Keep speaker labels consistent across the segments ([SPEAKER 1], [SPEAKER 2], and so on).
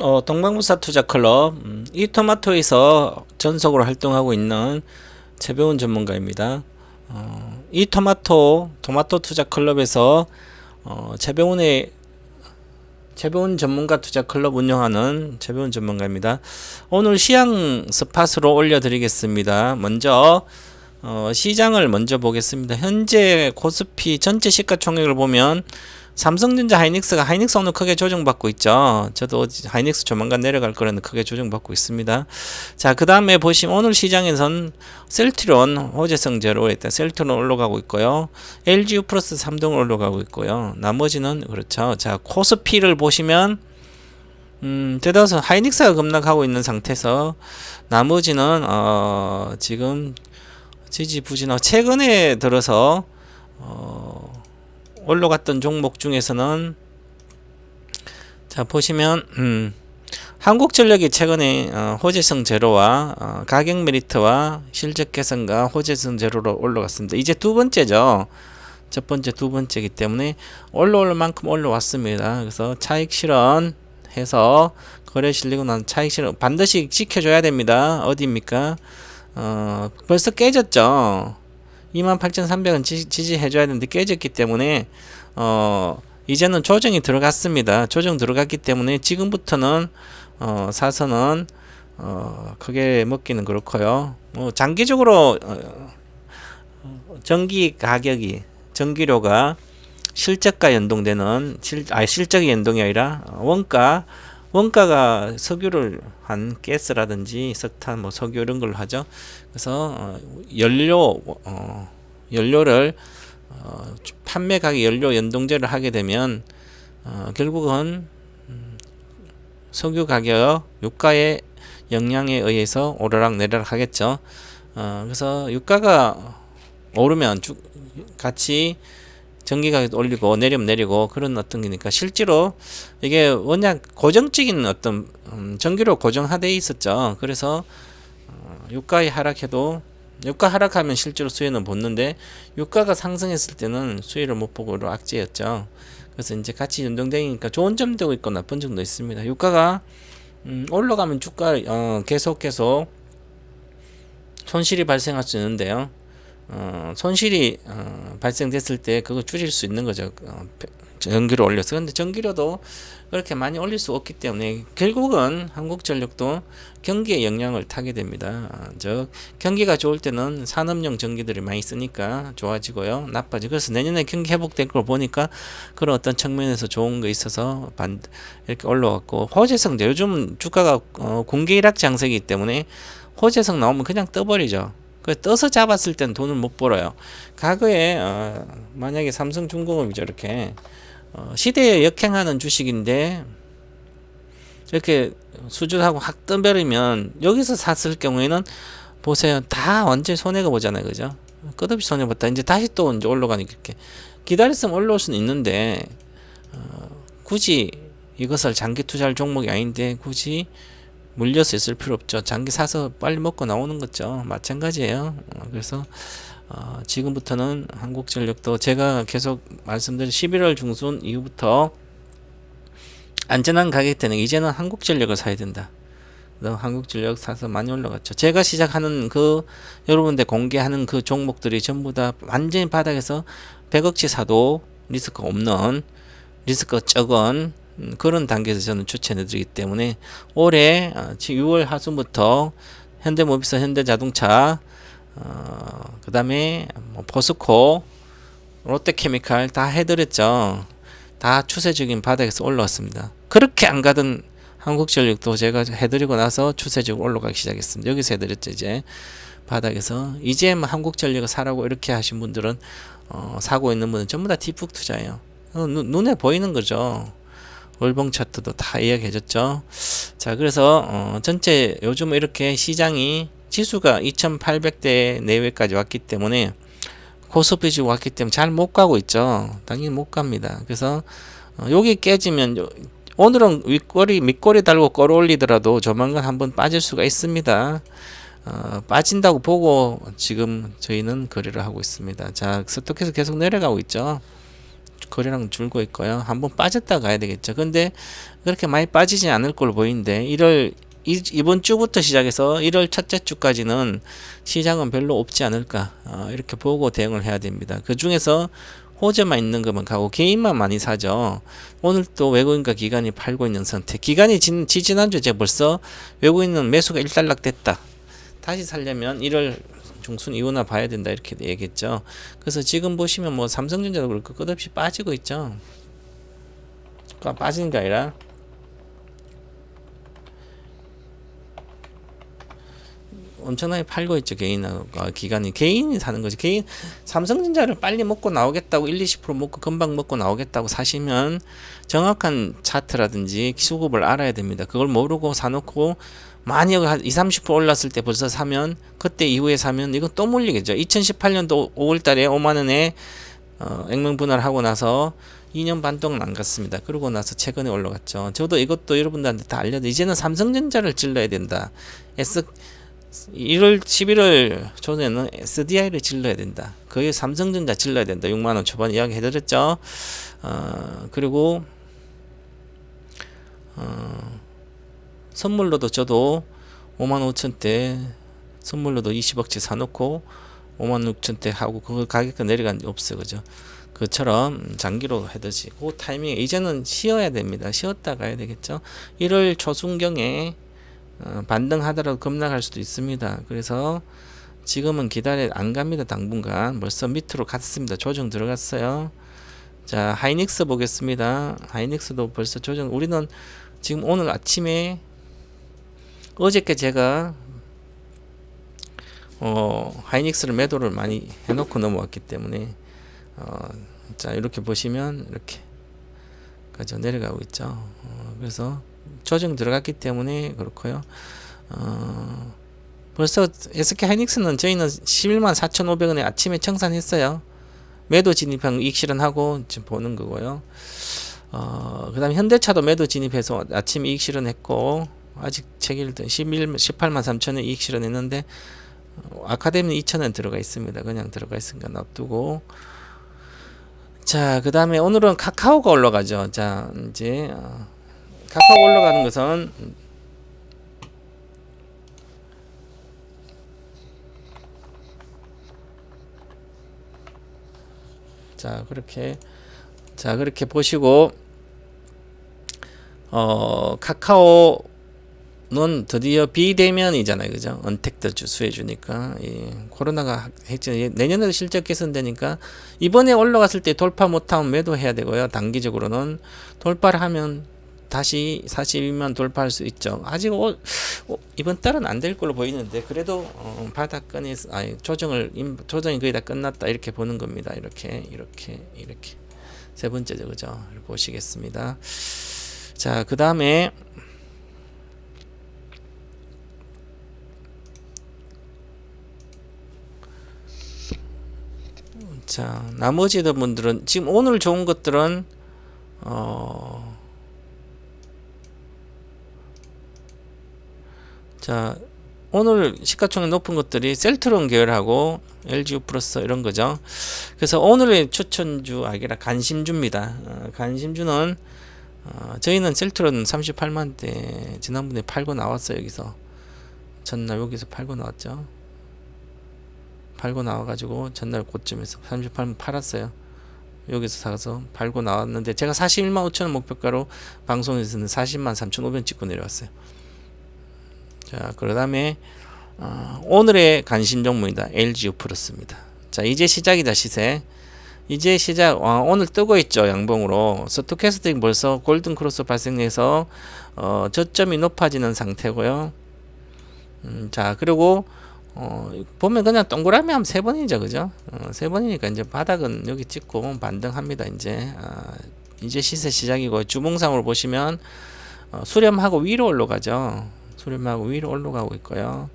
[SPEAKER 1] 어, 동방부사 투자클럽 음, 이토마토에서 전속으로 활동하고 있는 최배운 전문가입니다. 어, 이 토마토 토마토 투자클럽에서 어, 최배운의 최배운 전문가 투자클럽 운영하는 최배운 전문가입니다. 오늘 시향 스팟으로 올려드리겠습니다. 먼저 어, 시장을 먼저 보겠습니다. 현재 코스피 전체 시가총액을 보면 삼성전자 하이닉스가 하이닉스 오늘 크게 조정받고 있죠. 저도 하이닉스 조만간 내려갈 거라는 크게 조정받고 있습니다. 자, 그 다음에 보시면 오늘 시장에선 셀트론 호재성 제로에 있다. 셀트론 올라가고 있고요. LGU 플러스 3등 올라가고 있고요. 나머지는 그렇죠. 자, 코스피를 보시면 음, 대다수 하이닉스가 급락하고 있는 상태에서 나머지는 어, 지금 지지부진하고 최근에 들어서 어, 올라갔던 종목 중에서는 자 보시면 음, 한국전력이 최근에 어, 호재성 제로와 어, 가격 메리트와 실적 개선과 호재성 제로로 올라갔습니다. 이제 두 번째죠. 첫 번째, 두 번째이기 때문에 올라올 만큼 올라왔습니다. 그래서 차익 실현 해서 거래 실리고 난 차익 실현 반드시 지켜줘야 됩니다. 어디입니까? 어, 벌써 깨졌죠. 28,300원 지지해줘야 되는데 깨졌기 때문에 어, 이제는 조정이 들어갔습니다. 조정 들어갔기 때문에 지금부터는 어, 사서는 어, 크게 먹기는 그렇고요. 뭐 장기적으로 어, 전기 가격이 전기료가 실적과 연동되는 실, 아 실적이 연동이 아니라 원가 원가가 석유를 한 가스라든지 석탄 뭐 석유 이런 걸로 하죠. 그래서 어, 연료 어, 연료를 어, 판매 가격 연료 연동제를 하게 되면 어, 결국은 음, 석유 가격 유가의 영향에 의해서 오르락 내리락 하겠죠. 어, 그래서 유가가 오르면 주, 같이 전기 가격 올리고 내리면 내리고 그런 어떤 거니까 실제로 이게 워낙 고정적인 어떤 음, 전기료 고정화돼 있었죠. 그래서 어, 유가의 하락해도 유가 하락하면 실제로 수혜는 붙는데 유가가 상승했을 때는 수혜를 못 보고 악재였죠. 그래서 이제 같이 연동되니까 좋은 점도 있고 나쁜 점도 있습니다. 유가가 음, 올라가면 주가 어, 계속 계속 손실이 발생할 수 있는데요. 어, 손실이 어, 발생됐을 때 그거 줄일 수 있는 거죠. 어, 전기료 올려서. 근데 전기료도 그렇게 많이 올릴 수 없기 때문에 결국은 한국전력도 경기에 영향을 타게 됩니다. 아, 즉 경기가 좋을 때는 산업용 전기들이 많이 쓰니까 좋아지고요. 나빠지고 그래서 내년에 경기 회복될 걸 보니까 그런 어떤 측면에서 좋은 거 있어서 반 이렇게 올라왔고 호재성제 요즘 주가가 어, 공개 일학 장세이기 때문에 호재성 나오면 그냥 떠버리죠. 그 떠서 잡았을 땐 돈을 못 벌어요. 과거에 어, 만약에 삼성중공업이 저렇게 어, 시대에 역행하는 주식인데 이렇게 수준하고 확 떠버리면 여기서 샀을 경우에는 보세요. 다 언제 손해가 보잖아요. 그죠? 끝없이 손해 봤다. 이제 다시 또 이제 올라가니까 이렇게 기다렸으면 올라올 수는 있는데 어, 굳이 이것을 장기 투자할 종목이 아닌데 굳이 물려서 있을 필요 없죠. 장기 사서 빨리 먹고 나오는 거죠. 마찬가지예요. 어, 그래서 어, 지금부터는 한국전력도 제가 계속 말씀드린 11월 중순 이후부터 안전한 가격 대는 이제는 한국전력을 사야 된다. 한국전력 사서 많이 올라갔죠. 제가 시작하는 그 여러분들 공개하는 그 종목들이 전부 다 완전히 바닥에서 100억치 사도 리스크 없는 리스크 적은 음, 그런 단계에서 저는 추천해드리기 때문에 올해 6월 어, 하순부터 현대모비스, 현대자동차, 어, 그 다음에 뭐 포스코, 롯데케미칼 다 해드렸죠. 다 추세적인 바닥에서 올라왔습니다. 그렇게 안 가던 한국전력도 제가 해드리고 나서 추세적으로 올라가기 시작했습니다. 여기서 해드렸죠 이제 바닥에서 이제 뭐 한국전력을 사라고 이렇게 하신 분들은 어, 사고 있는 분은 전부 다 뒷북 투자예요. 어, 눈, 눈에 보이는 거죠. 월봉 차트도 다 이야기해줬죠. 자, 그래서 어, 전체 요즘 이렇게 시장이 지수가 2,800대 내외까지 왔기 때문에 고스피 지고 왔기 때문에 잘 못 가고 있죠. 당연히 못 갑니다. 그래서 어, 여기 깨지면 오늘은 윗꼬리 밑꼬리 달고 끌어올리더라도 조만간 한번 빠질 수가 있습니다. 어, 빠진다고 보고 지금 저희는 거래를 하고 있습니다. 자, 스톡에서 계속 내려가고 있죠. 거래량 줄고 있고요. 한번 빠졌다 가야 되겠죠. 근데 그렇게 많이 빠지지 않을 걸로 보이는데 1월 이, 이번 주부터 시작해서 1월 첫째 주까지는 시장은 별로 없지 않을까 어, 이렇게 보고 대응을 해야 됩니다. 그 중에서 호재만 있는 것만 가고 개인만 많이 사죠. 오늘 또 외국인과 기관이 팔고 있는 상태. 기관이 진, 지지난주에 제가 벌써 외국인은 매수가 일단락 됐다. 다시 살려면 1월 중순 이후나 봐야 된다 이렇게 얘기했죠. 그래서 지금 보시면 뭐 삼성전자도 그렇고 끝없이 빠지고 있죠. 그러니까 빠지는 게 아니라 엄청나게 팔고 있죠 개인하고 기관이 개인이 사는 거지 개인 삼성전자를 빨리 먹고 나오겠다고 1, 20% 먹고 금방 먹고 나오겠다고 사시면 정확한 차트라든지 수급을 알아야 됩니다 그걸 모르고 사놓고 만약 한 2, 30% 올랐을 때 벌써 사면 그때 이후에 사면 이건 또 물리겠죠 2018년도 5월 달에 5만 원에 어, 액면 분할하고 나서 2년 반 동안 안 갔습니다. 그러고 나서 최근에 올라갔죠. 저도 이것도 여러분들한테 다 알려드. 이제는 삼성전자를 찔러야 된다. S 1월 11월 전에는 SDI를 질러야 된다. 거의 삼성전자 질러야 된다. 6만 원 초반 이야기 해드렸죠. 어, 그리고 어, 선물로도 저도 5만 5천대 선물로도 20억치 사놓고 5만 6천대 하고 그 가격도 내려간 게 없어요. 그죠? 그처럼 장기로 해듯이 그 타이밍에 이제는 쉬어야 됩니다. 쉬었다 가야 되겠죠. 1월 초순경에 어, 반등하더라도 급락할 수도 있습니다. 그래서 지금은 기다려 안 갑니다. 당분간 벌써 밑으로 갔습니다. 조정 들어갔어요. 자 하이닉스 보겠습니다. 하이닉스도 벌써 조정. 우리는 지금 오늘 아침에 어저께 제가 어, 하이닉스를 매도를 많이 해놓고 넘어왔기 때문에 어, 자 이렇게 보시면 이렇게 그죠 내려가고 있죠. 어, 그래서 조정 들어갔기 때문에 그렇고요. 어, 벌써 SK 하이닉스는 저희는 11만 4,500원에 아침에 청산했어요. 매도 진입한 이익 실현하고 지금 보는 거고요. 어, 그 다음 현대차도 매도 진입해서 아침 이익 실현했고 아직 체결된 11, 18만 3천원 이익 실현했는데 어, 아카데미는 2천원 들어가 있습니다. 그냥 들어가 있으니까 놔두고 자, 그 다음에 오늘은 카카오가 올라가죠. 자, 이제 어, 카카오 올라가는 것은 자 그렇게 자 그렇게 보시고 어 카카오 는 드디어 비대면이잖아요 그죠 언택트 주수해 주니까 예, 코로나가 했죠 내년에도 실적 개선되니까 이번에 올라갔을 때 돌파 못하면 매도해야 되고요 단기적으로는 돌파를 하면 다시 42만 돌파할 수 있죠. 아직 오, 오, 이번 달은 안 될 걸로 보이는데 그래도 어, 바닥권이 아니 조정을 임, 조정이 거의 다 끝났다 이렇게 보는 겁니다. 이렇게 이렇게 이렇게 세 번째죠, 그죠? 보시겠습니다. 자, 그 다음에 자 나머지 분들은 지금 오늘 좋은 것들은 어. 자 오늘 시가총액 높은 것들이 셀트론 계열하고 LGU 플러스 이런 거죠. 그래서 오늘의 추천주 아니라 간심주입니다. 어, 간심주는 어, 저희는 셀트론 38만대 지난번에 팔고 나왔어요 여기서 전날 여기서 팔고 나왔죠. 팔고 나와가지고 전날 고점에서 38만 팔았어요. 여기서 사서 팔고 나왔는데 제가 41만 5천원 목표가로 방송에서는 40만 3천 5백 찍고 내려왔어요. 자, 그 다음에 어, 오늘의 간신 종목이다. LGU 플러스입니다. 자, 이제 시작이다 시세. 이제 시작. 어, 오늘 뜨고 있죠 양봉으로. 스토캐스팅 벌써 골든 크로스 발생해서 어, 저점이 높아지는 상태고요. 음, 자, 그리고 어, 보면 그냥 동그라미 하면 세 번이죠, 그죠? 어, 세 번이니까 이제 바닥은 여기 찍고 반등합니다. 이제 아, 이제 시세 시작이고 주봉상으로 보시면 어, 수렴하고 위로 올라가죠. 수렴하고 위로 올라가고 있고요.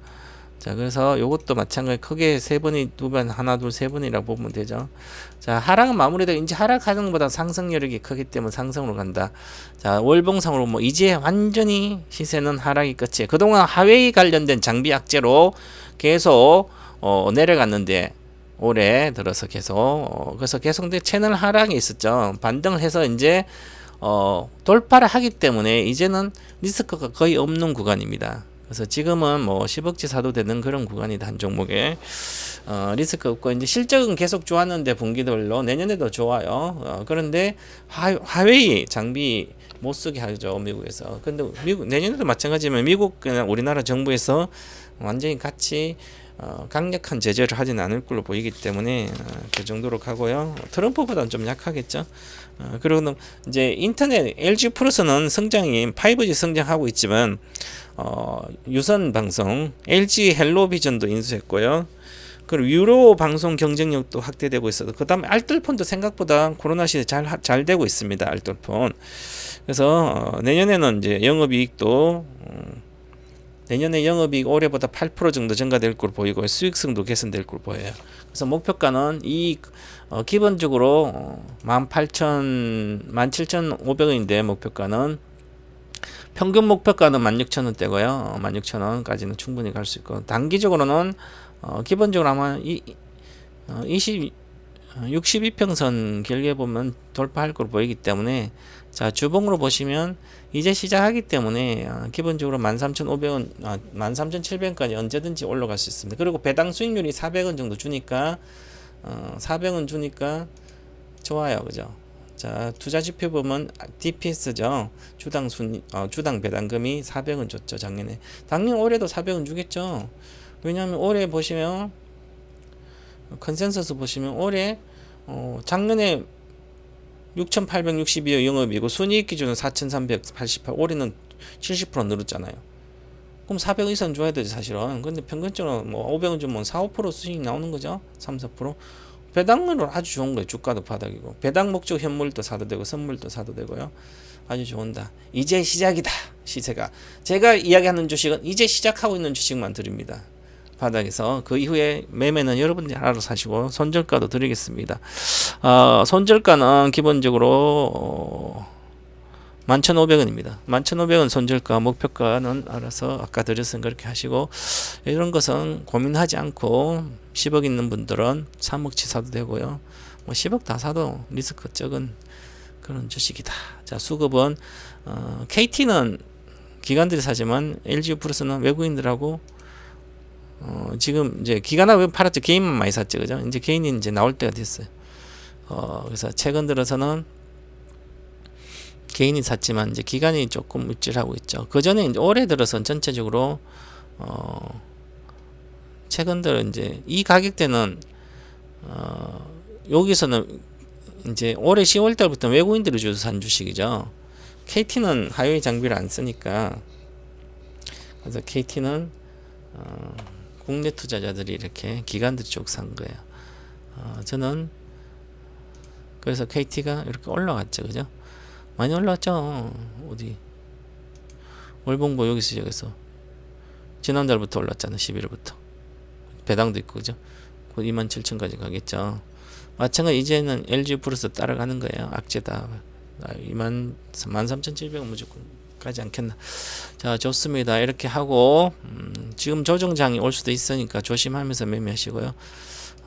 [SPEAKER 1] 자, 그래서 요것도 마찬가지 크게 세 번이 두 번, 하나, 둘, 세 번이라고 보면 되죠. 자, 하락은 마무리되고 이제 하락하는 것보다 상승 여력이 크기 때문에 상승으로 간다. 자, 월봉상으로 뭐 이제 완전히 시세는 하락이 끝이에요. 그동안 하웨이 관련된 장비 악재로 계속 어, 내려갔는데 올해 들어서 계속 어, 그래서 계속 내 채널 하락이 있었죠. 반등을 해서 이제 어, 돌파를 하기 때문에 이제는 리스크가 거의 없는 구간입니다. 그래서 지금은 뭐 10억치 사도 되는 그런 구간이다 한 종목에 어, 리스크 없고 이제 실적은 계속 좋았는데 분기별로 내년에도 좋아요. 어, 그런데 하, 하웨이 장비 못 쓰게 하죠 미국에서. 근데 미국 내년에도 마찬가지면 미국 그냥 우리나라 정부에서 완전히 같이 어, 강력한 제재를 하진 않을 걸로 보이기 때문에 어, 그 정도로 가고요. 트럼프보다는 좀 약하겠죠. 어, 그리고 이제 인터넷 LG 플러스는 성장이 5G 성장하고 있지만 어, 유선 방송 LG 헬로비전도 인수했고요. 그리고 유로 방송 경쟁력도 확대되고 있어서 그다음에 알뜰폰도 생각보다 코로나 시대 잘 잘 되고 있습니다. 알뜰폰. 그래서 어, 내년에는 이제 영업 이익도 음, 내년에 영업이익 올해보다 8% 정도 증가될 걸로 보이고 수익성도 개선될 걸로 보여요. 그래서 목표가는 이 어, 기본적으로 어, 18,000 17,500원인데 목표가는 평균 목표가는 16,000원대고요. 어, 16,000원까지는 충분히 갈 수 있고 단기적으로는 어, 기본적으로 아마 이, 어, 20 62평선 길게 보면 돌파할 걸로 보이기 때문에 자 주봉으로 보시면 이제 시작하기 때문에 어, 기본적으로 13,500원, 아, 13,700원까지 언제든지 올라갈 수 있습니다. 그리고 배당 수익률이 400원 정도 주니까 어, 400원 주니까 좋아요, 그죠? 자 투자 지표 보면 DPS죠. 주당 순 어, 주당 배당금이 400원 줬죠 작년에. 당연 올해도 400원 주겠죠. 왜냐하면 올해 보시면 컨센서스 보시면 올해 어, 작년에 6,862억 영업이고 순이익 기준은 4,388 올해는 70% 늘었잖아요. 그럼 400원 이상 줘야 되지 사실은. 근데 평균적으로 뭐 500원 주면 4, 5% 수익 나오는 거죠. 3, 4%. 배당률은 아주 좋은 거예요. 주가도 바닥이고 배당 목적 현물도 사도 되고 선물도 사도 되고요. 아주 좋은다. 이제 시작이다. 시세가 제가 이야기하는 주식은 이제 시작하고 있는 주식만 드립니다. 바닥에서 그 이후에 매매는 여러분들이 알아서 사시고 손절가도 드리겠습니다. 어, 손절가는 기본적으로 어, 11,500원입니다. 11,500원 손절가 목표가는 알아서 아까 드렸은 그렇게 하시고 이런 것은 고민하지 않고 10억 있는 분들은 3억치 사도 되고요. 뭐 10억 다 사도 리스크 적은 그런 주식이다. 자 수급은 어, KT는 기관들이 사지만 LG 플러스는 외국인들하고 어, 지금 이제 기관하고 팔았죠. 개인만 많이 샀죠. 그죠? 이제 개인이 이제 나올 때가 됐어요. 어, 그래서 최근 들어서는 개인이 샀지만 이제 기간이 조금 묵질하고 있죠. 그 전에 이제 올해 들어서는 전체적으로 어 최근 들어 이제 이 가격대는 어 여기서는 이제 올해 10월 달부터 외국인들이 주서 산 주식이죠. KT는 하이웨이 장비를 안 쓰니까 그래서 KT는 어 국내 투자자들이 이렇게 기관들이 쭉 산 거예요. 어 저는 그래서 KT가 이렇게 올라갔죠, 그죠? 많이 올랐죠. 어디 월봉보 여기서 시작해서 지난달부터 올랐잖아. 11월부터 배당도 있고 그죠? 곧 27,000까지 가겠죠. 마찬가지 이제는 LG 플러스 따라가는 거예요. 악재다. 2만 13,700원 무조건 가지 않겠나. 자, 좋습니다. 이렇게 하고 음, 지금 조정장이 올 수도 있으니까 조심하면서 매매하시고요.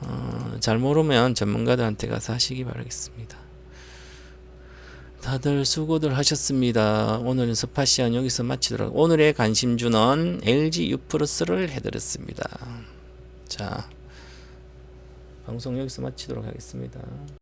[SPEAKER 1] 어, 잘 모르면 전문가들한테 가서 하시기 바라겠습니다. 다들 수고들 하셨습니다. 오늘은 스파 시안 여기서 마치도록 오늘의 관심주는 LG U 플러스를 해드렸습니다. 자, 방송 여기서 마치도록 하겠습니다.